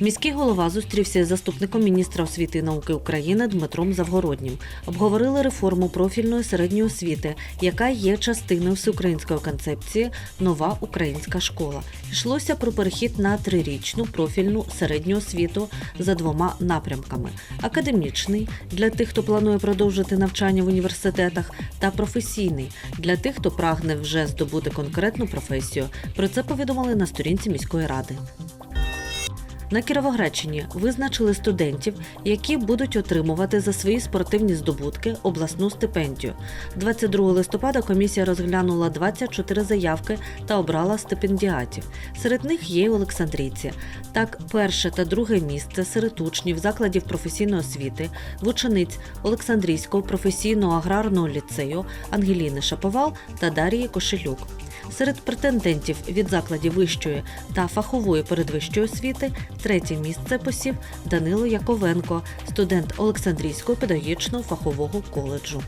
Міський голова зустрівся з заступником міністра освіти і науки України Дмитром Завгороднім. Обговорили реформу профільної середньої освіти, яка є частиною всеукраїнської концепції Нова українська школа. Йшлося про перехід на трирічну профільну середню освіту за двома напрямками: академічний для тих, хто планує продовжити навчання в університетах, та професійний для тих, хто прагне вже здобути конкретну професію. Про це повідомили на сторінці міської ради. На Кіровоградщині визначили студентів, які будуть отримувати за свої спортивні здобутки обласну стипендію. 22 листопада комісія розглянула 24 заявки та обрала стипендіатів. Серед них є й Олександрійці. Так, перше та друге місце серед учнів закладів професійної освіти в учениць Олександрійського професійного аграрного ліцею Ангеліни Шаповал та Дарії Кошелюк. Серед претендентів від закладів вищої та фахової передвищої освіти третє місце посів Данило Яковенко, студент Олександрійського педагогічного фахового коледжу.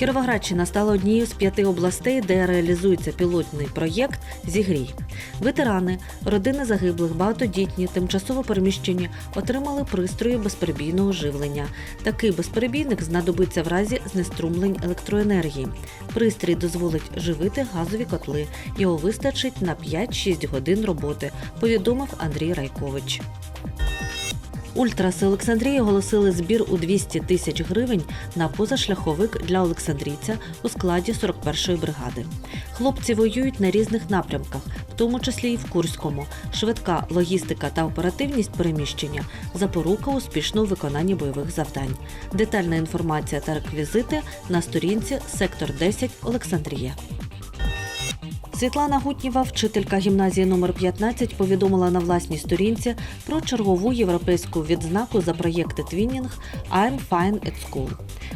Кіровоградщина стала однією з п'яти областей, де реалізується пілотний проєкт Зігрій. Ветерани, родини загиблих, багатодітні, тимчасово переміщені отримали пристрої безперебійного живлення. Такий безперебійник знадобиться в разі знеструмлень електроенергії. Пристрій дозволить живити газові котли. Його вистачить на 5-6 годин роботи, повідомив Андрій Райкович. Ультраси Олександрії оголосили збір у 200 тисяч гривень на позашляховик для Олександрійця у складі 41-ї бригади. Хлопці воюють на різних напрямках, в тому числі і в Курському. Швидка логістика та оперативність переміщення запорука успішного виконання бойових завдань. Детальна інформація та реквізити на сторінці Сектор 10 Олександрія. Світлана Гутніва, вчителька гімназії номер 15, повідомила на власній сторінці про чергову європейську відзнаку за проєкти Твінінг I'm Fine at School.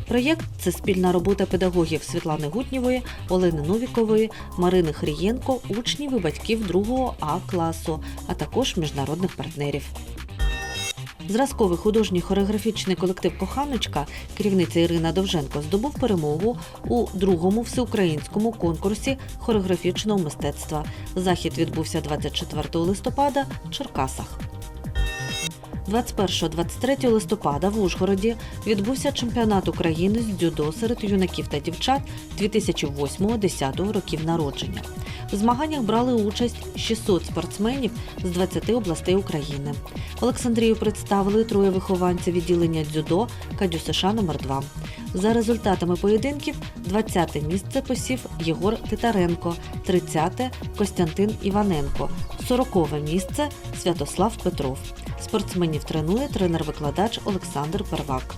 Проєкт це спільна робота педагогів Світлани Гутнєвої, Олени Новікової, Марини Хрієнко, учнів і батьків 2 А класу, а також міжнародних партнерів. Зразковий художній хореографічний колектив Коханочка, керівниця Ірина Довженко, здобув перемогу у другому всеукраїнському конкурсі хореографічного мистецтва. Захід відбувся 24 листопада в Черкасах. 21-23 листопада в Ужгороді відбувся чемпіонат України з дзюдо серед юнаків та дівчат 2008-10 років народження. В змаганнях брали участь 600 спортсменів з 20 областей України. Олександрію представили троє вихованців відділення дзюдо Кадю США номер 2 За результатами поєдинків 20-те місце посів Єгор Титаренко, 30-те Костянтин Іваненко, 40-ве місце Святослав Петров. Спортсменів тренує тренер-викладач Олександр Первак.